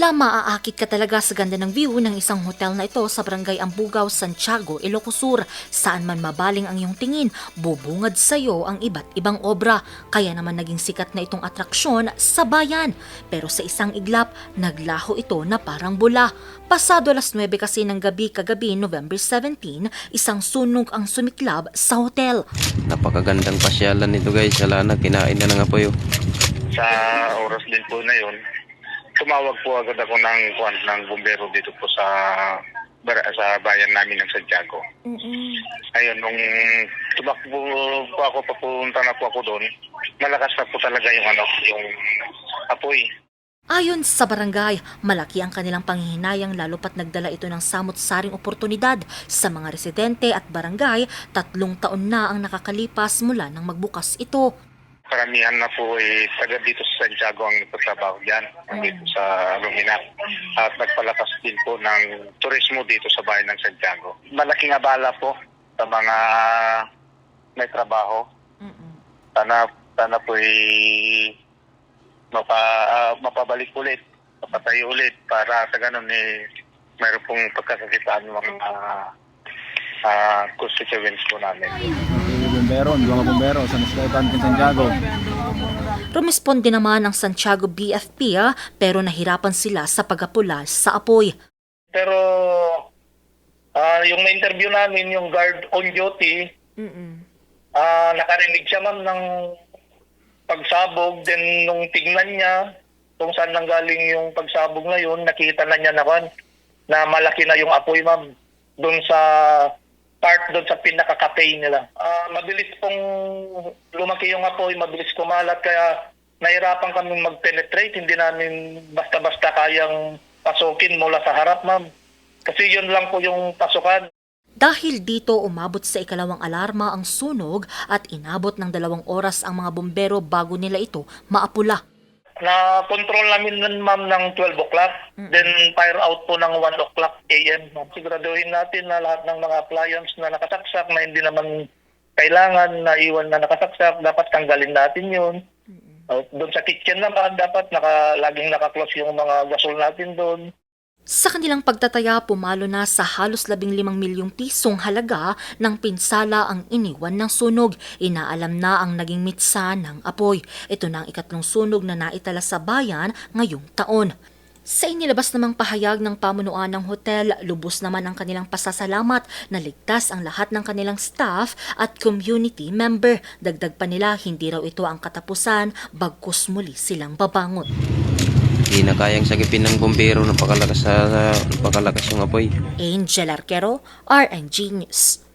Tila maaakit ka talaga sa ganda ng view ng isang hotel na ito sa barangay Ambugaw, Santiago, Ilocos Sur. Saan man mabaling ang iyong tingin, bubungad sa iyo ang iba't ibang obra. Kaya naman naging sikat na itong atraksyon sa bayan. Pero sa isang iglap, naglaho ito na parang bula. Pasado alas 9 kasi ng gabi kagabi, November 17, isang sunog ang sumiklab sa hotel. Napakagandang pasyalan nito guys. Wala na, kinain na ng apoy. sa oras din po na yun, tumawag po agad ako ng kwan ng bumbero dito po sa bar- sa bayan namin ng Santiago. Ayun, nung tumakbo po ako, papunta na po ako doon, malakas na po talaga yung ano, yung apoy. Ayon sa barangay, malaki ang kanilang panghihinayang lalo pat nagdala ito ng samot-saring oportunidad sa mga residente at barangay. Tatlong taon na ang nakakalipas mula nang magbukas ito. Karamihan na po eh, taga dito sa Santiago ang nagtatrabaho dyan, dito sa Lumina. At nagpalakas din po ng turismo dito sa bayan ng Santiago. Malaking abala po sa mga may trabaho. Sana, sana po eh, mapa, ah, mapabalik ulit, mapatayo ulit para sa ganun eh, mayroon pong pagkakakitaan ng mga uh, constituents po namin. Bombero, dua ka bombero sa Esteban, Santiago. Rumisponde naman ang Santiago BFP ah, pero nahirapan sila sa pagapula sa apoy. Pero ah yung na-interview namin, yung guard on duty, ah nakarinig siya ma'am ng pagsabog. Then nung tignan niya kung saan nanggaling yung pagsabog na yun, nakita na niya na, kwan, na malaki na yung apoy ma'am doon sa doon sa pinaka-cafe nila. Ah, mabilis pong lumaki yung apoy, mabilis kumalat kaya nahirapan kami mag-penetrate, hindi namin basta-basta kayang pasukin mula sa harap, ma'am. Kasi yun lang po yung pasukan. Dahil dito umabot sa ikalawang alarma ang sunog at inabot ng dalawang oras ang mga bombero bago nila ito maapula. Na-control namin nun, ma'am, ng 12 o'clock. Then fire out po ng 1 o'clock a.m. Siguraduhin natin na lahat ng mga appliance na nakasaksak na hindi naman kailangan na iwan na nakasaksak, dapat tanggalin natin yun. Uh, doon sa kitchen naman, dapat naka, laging nakaklose yung mga gasol natin doon. Sa kanilang pagtataya, pumalo na sa halos 15 milyong pisong halaga ng pinsala ang iniwan ng sunog. Inaalam na ang naging mitsa ng apoy. Ito na ang ikatlong sunog na naitala sa bayan ngayong taon. Sa inilabas namang pahayag ng pamunuan ng hotel, lubos naman ang kanilang pasasalamat na ligtas ang lahat ng kanilang staff at community member. Dagdag pa nila, hindi raw ito ang katapusan, bagkus muli silang babangon. Hindi na kayang sagipin ng bombero. Napakalakas, sa, napakalakas yung apoy. Angel Arquero, RNG News.